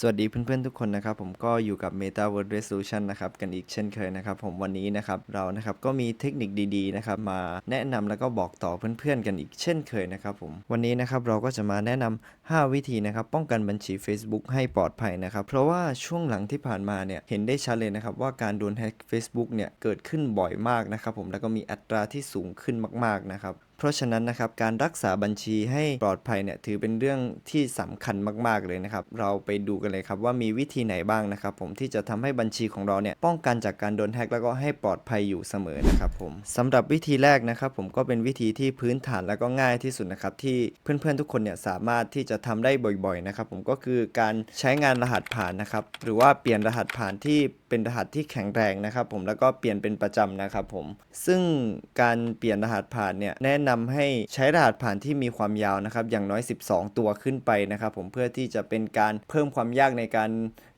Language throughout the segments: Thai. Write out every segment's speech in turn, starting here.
สวัสดีเพื่อนๆทุกคนนะครับผมก็อยู่กับ Meta Word Resolution นะครับกันอีกเช่นเคยนะครับผมวันนี้นะครับเรานะครับก็มีเทคนิคดีๆนะครับมาแนะนำแล้วก็บอกต่อเพื่อนๆกันอีกเช่นเคยนะครับผมวันนี้นะครับเราก็จะมาแนะนำ5วิธีนะครับป้องกันบัญชี Facebook ให้ปลอดภัยนะครับเพราะว่าช่วงหลังที่ผ่านมาเนี่ยเห็นได้ชัดเลยนะครับว่าการโดนแฮ็ก Facebook เนี่ยเกิดขึ้นบ่อยมากนะครับผมแล้วก็มีอัตราที่สูงขึ้นมากๆนะครับ เพราะฉะนั้นนะครับการรักษาบัญชีให้ปลอดภัยเนี่ยถือเป็นเรื่องที่สำคัญมากๆเลยนะครับ เราไปดูกันเลยครับว่ามีวิธีไหนบ้างนะครับ ผมที่จะทำให้บัญชีของเราเนี่ยป้องกันจากการโดนแฮ็กแล้วก็ให้ปลอดภัยอยู่เสมอนะครับผมสำหรับวิธีแรกนะครับ ผมก็เป็นวิธีที่พื้นฐานแล้วก็ง่ายที่สุดนะครับที่เพื่อนๆทุกคนเนี่ยสามารถที่จะทำได้บ่อยๆนะครับ ผมก็คือการใช้งานรหัสผ่านนะครับหรือว่าเปลี่ยนรหัสผ่านที่เป็นรหัสที่แข็งแรงนะครับผมแล้วก็เปลี่ยนเป็นประจำนะครับผม ซึ่งการเปลี่ยนรหัสผ่านเนี่ยแนะนำให้ใช้รหัสผ่านที่มีความยาวนะครับอย่างน้อย 12 ตัวขึ้นไปนะครับผมเพื่อที่จะเป็นการเพิ่มความยากในการ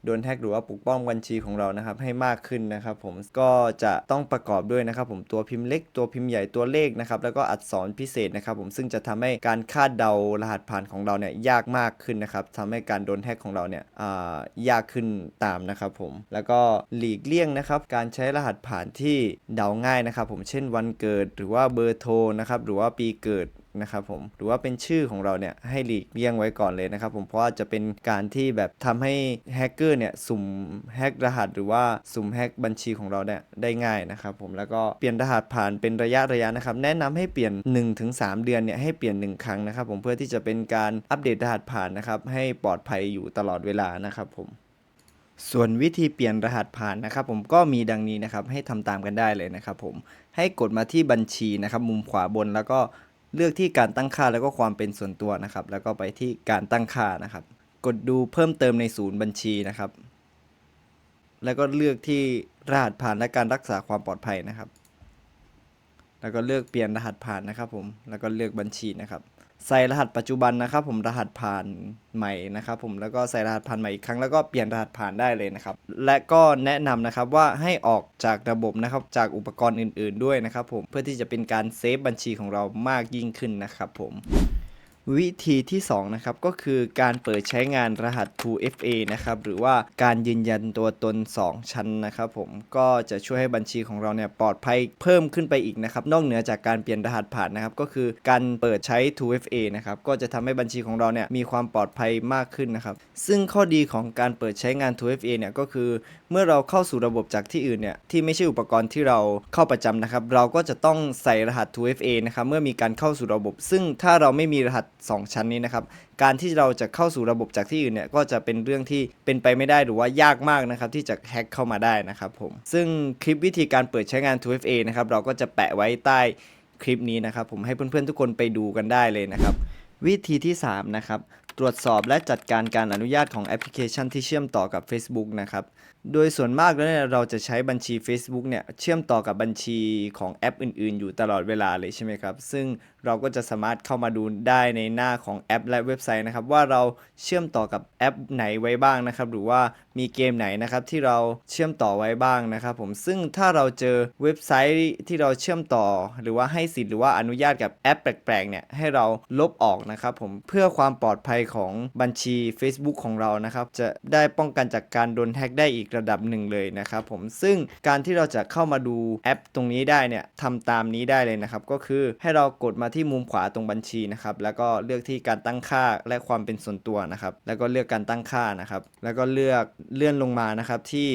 โดนแฮกหรือว่าปกป้องบัญชีของเรานะครับให้มากขึ้นนะครับผมก็จะต้องประกอบด้วยนะครับผมตัวพิมพ์เล็กตัวพิมพ์ใหญ่ตัวเลขนะครับแล้วก็อักษรพิเศษนะครับผมซึ่งจะทำให้การคาดเดารหัสผ่านของเราเนี่ยยากมากขึ้นนะครับทำให้การโดนแฮกของเราเนี่ยอ่ายากขึ้นตามนะครับผมแล้วก็หลีกเลี่ยงนะครับการใช้รหัสผ่านที่เดาง่ายนะครับ ผมเช่นวันเกิดหรือว่าเบอร์โทรนะครับหรือว่าปีเกิดนะครับผมหรือว่าเป็นชื่อของเราเนี่ยให้หลีกเลี่ยงไว้ก่อนเลยนะครับผมเพราะว่าจะเป็นการที่แบบทำให้แฮกเกอร์เนี่ยสุ่มแฮกรหัสหรือว่าสุ่มแฮกบัญชีของเราเนี่ยได้ง่ายนะครับผมแล้วก็เปลี่ยนรหัสผ่านเป็นระยะระยะนะครับแนะนำให้เปลี่ยน 1-3 เดือนเนี่ยให้เปลี่ยน 1 ครั้งนะครับผมเพื่อที่จะเป็นการอัปเดตรหัสผ่านนะครับให้ปลอดภัยอยู่ตลอดเวลานะครับผม ส่วนวิธีเปลี่ยนรหัสผ่านนะครับ ผมก็มีดังนี้นะครับ ให้ทำตามกันได้เลยนะครับ ผมให้กดมาที่บัญชีนะครับ มุมขวาบนแล้วก็เลือกที่การตั้งค่าแล้วก็ความเป็นส่วนตัวนะครับ แล้วก็ไปที่การตั้งค่านะครับ กดดูเพิ่มเติมในศูนย์บัญชีนะครับ แล้วก็เลือกที่รหัสผ่านและการรักษาความปลอดภัยนะครับ แล้วก็เลือกเปลี่ยนรหัสผ่านนะครับ ผมแล้วก็เลือกบัญชีนะครับ ใส่รหัสปัจจุบันนะครับ ผมรหัสผ่านใหม่นะครับ ผมแล้วก็ใส่รหัสผ่านใหม่อีกครั้งแล้วก็เปลี่ยนรหัสผ่านได้เลยนะครับ และก็แนะนำนะครับว่าให้ออกจากระบบนะครับจากอุปกรณ์อื่น ๆด้วยนะครับ ผมเพื่อที่จะเป็นการเซฟบัญชีของเรามากยิ่งขึ้นนะครับ ผม วิธีที่2นะครับก็คือการเปิดใช้งานรหัส 2FA นะครับหรือว่าการยืนยันตัวตน 2 ชั้นนะครับผมก็จะช่วยให้บัญชีของเราเนี่ยปลอดภัยเพิ่มขึ้นไปอีกนะครับนอกเหนือจากการเปลี่ยนรหัสผ่านนะครับก็คือการเปิดใช้ 2FA นะครับก็จะทำให้บัญชีของเราเนี่ยมีความปลอดภัยมากขึ้นนะครับซึ่งข้อดีของการเปิดใช้งาน 2FA เนี่ยก็คือ เมื่อเราเข้าสู่ระบบจากที่อื่นเนี่ยที่ไม่ใช่อุปกรณ์ที่เราเข้าประจำนะครับเราก็จะต้องใส่รหัส 2FA นะครับเมื่อมีการเข้าสู่ระบบ ซึ่งถ้าเราไม่มีรหัส2 ชั้นนี้นะครับ การที่เราจะเข้าสู่ระบบจากที่อื่นเนี่ยก็จะเป็นเรื่องที่เป็นไปไม่ได้หรือว่ายากมากนะครับที่จะแฮ็กเข้ามาได้นะครับผม ซึ่งคลิปวิธีการเปิดใช้งาน 2FA นะครับเราก็จะแปะไว้ใต้คลิปนี้นะครับ ผมให้เพื่อนๆทุกคนไปดูกันได้เลยนะครับ วิธีที่ 3 นะครับ ตรวจสอบและจัดการการอนุญาตของแอปพลิเคชันที่เชื่อมต่อกับ Facebook นะครับโดยส่วนมากแล้วเนี่ยเราจะใช้บัญชี Facebook เนี่ยเชื่อมต่อกับบัญชีของแอปอื่น ๆ อยู่ตลอดเวลาเลยใช่ไหมครับ ซึ่งเราก็จะสามารถเข้ามาดูได้ในหน้าของแอปและเว็บไซต์นะครับ ว่าเราเชื่อมต่อกับแอปไหนไว้บ้างนะครับ หรือว่ามีเกมไหนนะครับที่เราเชื่อมต่อไว้บ้างนะครับ ผมซึ่งถ้าเราเจอเว็บไซต์ที่เราเชื่อมต่อ หรือว่าให้สิทธิ์หรือว่าอนุญาตกับแอปแปลกๆเนี่ยให้เราลบออกนะครับ ผมเพื่อความปลอดภัยของบัญชี Facebook ของเรานะครับจะได้ป้องกันจากการโดนแฮ็กได้อีกระดับหนึ่งเลยนะครับผมซึ่งการที่เราจะเข้ามาดูแอปตรงนี้ได้เนี่ยทำตามนี้ได้เลยนะครับก็คือให้เรากดมาที่มุมขวาตรงบัญชีนะครับแล้วก็เลือกที่การตั้งค่าและความเป็นส่วนตัวนะครับ แล้วก็เลือกการตั้งค่านะครับแล้วก็เลือกเลื่อนลงมานะครับที่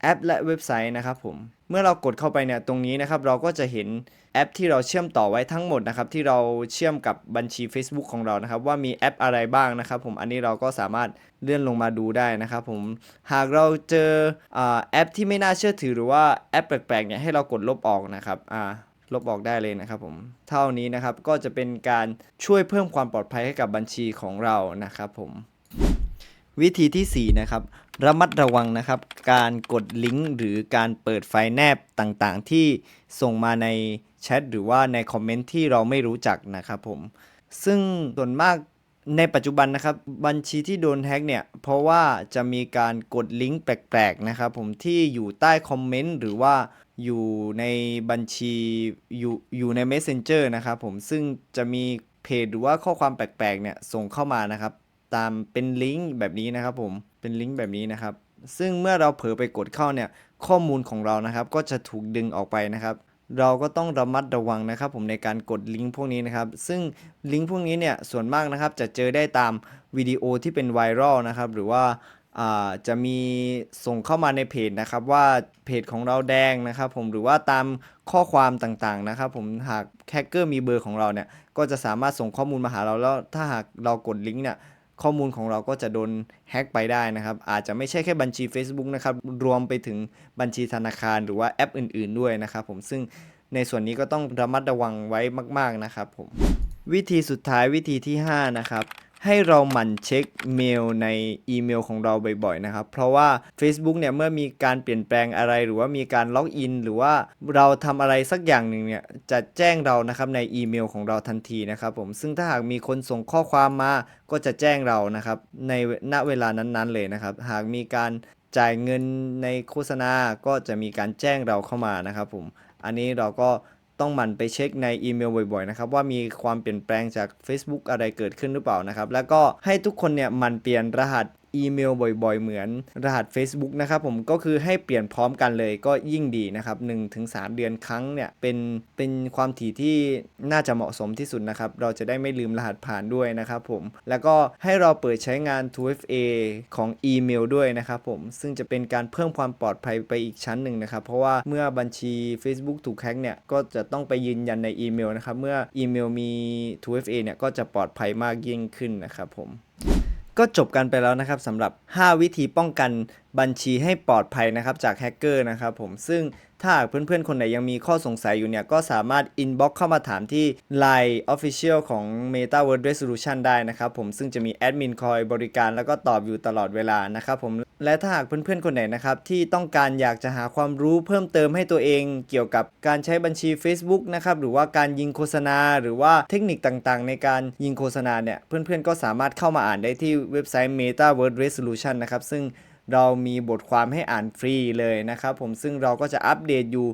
แอปและเว็บไซต์นะครับผม เมื่อเรากดเข้าไปเนี่ยตรงนี้นะครับเราก็จะเห็นแอปที่เราเชื่อมต่อไว้ทั้งหมดนะครับที่เราเชื่อมกับบัญชี Facebook ของเรานะครับ ว่ามีแอปอะไรบ้างนะครับ ผมอันนี้เราก็สามารถเลื่อนลงมาดูได้นะครับ ผมหากเราเจอแอปที่ไม่น่าเชื่อถือหรือว่าแอปแปลกๆเนี่ยให้เรากดลบออกนะครับอ่าลบออกได้เลยนะครับผมเท่านี้นะครับก็จะเป็นการช่วยเพิ่มความปลอดภัยให้กับบัญชีของเรานะครับผม วิธีที่ 4 นะครับ ระมัดระวังนะครับ การกดลิงก์หรือการเปิดไฟล์แนบต่างๆ ที่ส่งมาในแชทหรือว่าในคอมเมนต์ที่เราไม่รู้จักนะครับผม ซึ่งส่วนมากในปัจจุบันนะครับ บัญชีที่โดนแฮ็กเนี่ย เพราะว่าจะมีการกดลิงก์แปลกๆนะครับผมที่อยู่ใต้คอมเมนต์หรือว่าอยู่ในบัญชีอยู่อยู่ใน Messenger นะครับผมซึ่งจะมีเพจหรือว่าข้อความแปลกๆเนี่ยส่งเข้ามานะครับ ตามเป็นลิงก์แบบนี้นะครับผมเป็นลิงก์แบบนี้นะครับ ซึ่งเมื่อเราเผลอไปกดเข้าเนี่ยข้อมูลของเรานะครับ ก็จะถูกดึงออกไปนะครับ เราก็ต้องระมัดระวังนะครับ ผมในการกดลิงก์พวกนี้นะครับ ซึ่งลิงก์พวกนี้เนี่ยส่วนมากนะครับจะเจอได้ตามวิดีโอที่เป็นไวรัลนะครับหรือว่าอ่าจะมีส่งเข้ามาในเพจนะครับว่าเพจของเราแดงนะครับผมหรือว่าตามข้อความต่างๆนะครับผมหากแฮกเกอร์มีเบอร์ของเราเนี่ยก็จะสามารถส่งข้อมูลมาหาเราแล้วถ้าหากเรากดลิงก์เนี่ย ข้อมูลของเราก็จะโดนแฮ็กไปได้นะครับ อาจจะไม่ใช่แค่บัญชี Facebook นะครับ รวมไปถึงบัญชีธนาคารหรือว่าแอปอื่น ๆ ด้วยนะครับผมซึ่งในส่วนนี้ก็ต้องระมัดระวังไว้มาก ๆ นะครับผมวิธีสุดท้ายวิธีที่ 5 นะครับ ให้เราหมั่นเช็คเมลในอีเมลของเราบ่อยๆนะครับ เพราะว่า Facebook เนี่ยเมื่อมีการเปลี่ยนแปลงอะไรหรือว่ามีการล็อกอิน หรือว่าเราทำอะไรสักอย่างหนึ่งเนี่ยจะแจ้งเรานะครับในอีเมลของเราทันทีนะครับผมซึ่งถ้าหากมีคนส่งข้อความมาก็จะแจ้งเรานะครับในณเวลานั้นๆเลยนะครับ หากมีการจ่ายเงินในโฆษณาก็จะมีการแจ้งเราเข้ามานะครับผมอันนี้เราก็ ต้องหมั่นไปเช็คในอีเมลบ่อยๆนะครับว่ามีความเปลี่ยนแปลงจาก Facebook อะไรเกิดขึ้นหรือเปล่านะครับแล้วก็ให้ทุกคนเนี่ยหมั่นเปลี่ยนรหัส อีเมลบ่อยๆ เหมือนรหัส Facebook นะครับผมก็คือให้เปลี่ยนพร้อมกันเลยก็ยิ่งดีนะครับ1-3 เดือนครั้งเนี่ยเป็นเป็นความถี่ที่น่าจะเหมาะสมที่สุดนะครับ เราจะได้ไม่ลืมรหัสผ่านด้วยนะครับผมแล้วก็ให้เราเปิดใช้งาน 2FA ของอีเมลด้วยนะครับผมซึ่งจะเป็นการเพิ่มความปลอดภัยไปอีกชั้นหนึ่งนะครับ เพราะว่าเมื่อบัญชี Facebook ถูกแฮ็กเนี่ยก็จะต้องไปยืนยันในอีเมลนะครับ เมื่ออีเมลมี 2FA เนี่ยก็จะปลอดภัยมากยิ่งขึ้นนะครับผม ก็จบกันไปแล้วนะครับสำหรับ 5 วิธีป้องกันบัญชีให้ปลอดภัยนะครับจากแฮกเกอร์นะครับผมซึ่งถ้าหากเพื่อนๆ คนไหนยังมีข้อสงสัยอยู่เนี่ย ก็สามารถ inbox เข้ามาถามที่ Line Official ของ Meta World Resolution ได้นะครับผมซึ่งจะมีแอดมินคอยบริการแล้วก็ตอบอยู่ตลอดเวลานะครับผม และถ้าหากเพื่อนๆคนไหนนะครับที่ต้องการอยากจะหาความรู้เพิ่มเติมให้ตัวเอง เกี่ยวกับการใช้บัญชี Facebook นะครับหรือว่าการยิงโฆษณา หรือว่าเทคนิคต่างๆ ในการยิงโฆษณาเนี่ยเพื่อนๆก็สามารถเข้ามาอ่านได้ที่เว็บไซต์ Meta Word Resolution นะครับซึ่งเรามีบทความให้อ่านฟรีเลยนะครับผมซึ่งเราก็จะอัปเดตอยู่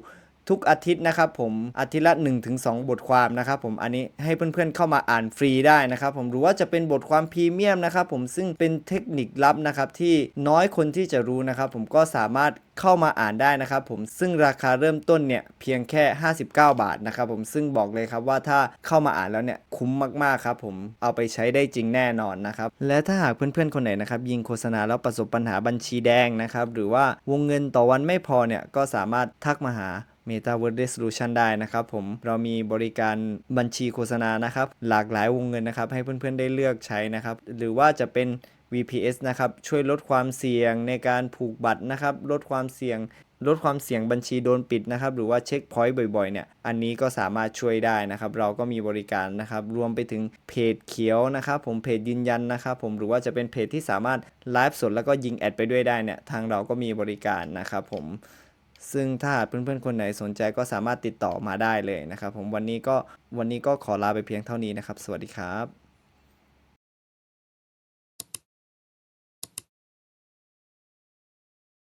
ทุกอาทิตย์นะครับผมอาทิตย์ละ 1-2 บทความนะครับผมอันนี้ให้เพื่อนๆเข้ามาอ่านฟรีได้นะครับผมหรือว่าจะเป็นบทความพรีเมียมนะครับผมซึ่งเป็นเทคนิคลับนะครับที่น้อยคนที่จะรู้นะครับผมก็สามารถเข้ามาอ่านได้นะครับผมซึ่งราคาเริ่มต้นเนี่ยเพียงแค่ 59 บาทนะครับผมซึ่งบอกเลยครับว่าถ้าเข้ามาอ่านแล้วเนี่ยคุ้มมากๆครับผมเอาไปใช้ได้จริงแน่นอนนะครับและถ้าหากเพื่อนๆคนไหนนะครับยิงโฆษณาแล้วประสบปัญหาบัญชีแดงนะครับหรือว่าวงเงินต่อวันไม่พอเนี่ยก็สามารถทักมาหา Meta Word Resolution ได้นะครับผมเรามีบริการบัญชีโฆษณานะครับ หลากหลายวงเงินนะครับ ให้เพื่อนๆได้เลือกใช้นะครับ หรือว่าจะเป็น VPS นะครับ ช่วยลดความเสี่ยงในการผูกบัตรนะครับ ลดความเสี่ยง ลดความเสี่ยงบัญชีโดนปิดนะครับ หรือว่าเช็คพอยต์บ่อยๆ เนี่ย อันนี้ก็สามารถช่วยได้นะครับ เราก็มีบริการนะครับ รวมไปถึงเพจเขียวนะครับ ผมเพจยืนยันนะครับผม หรือว่าจะเป็นเพจที่สามารถไลฟ์สดแล้วก็ยิงแอดไปด้วยได้เนี่ย ทางเราก็มีบริการนะครับผม ซึ่งถ้าเพื่อนๆคนไหนสนใจก็สามารถติดต่อมาได้เลยนะครับ ผมวันนี้ก็วันนี้ก็ขอลาไปเพียงเท่านี้นะครับ สวัสดีครับ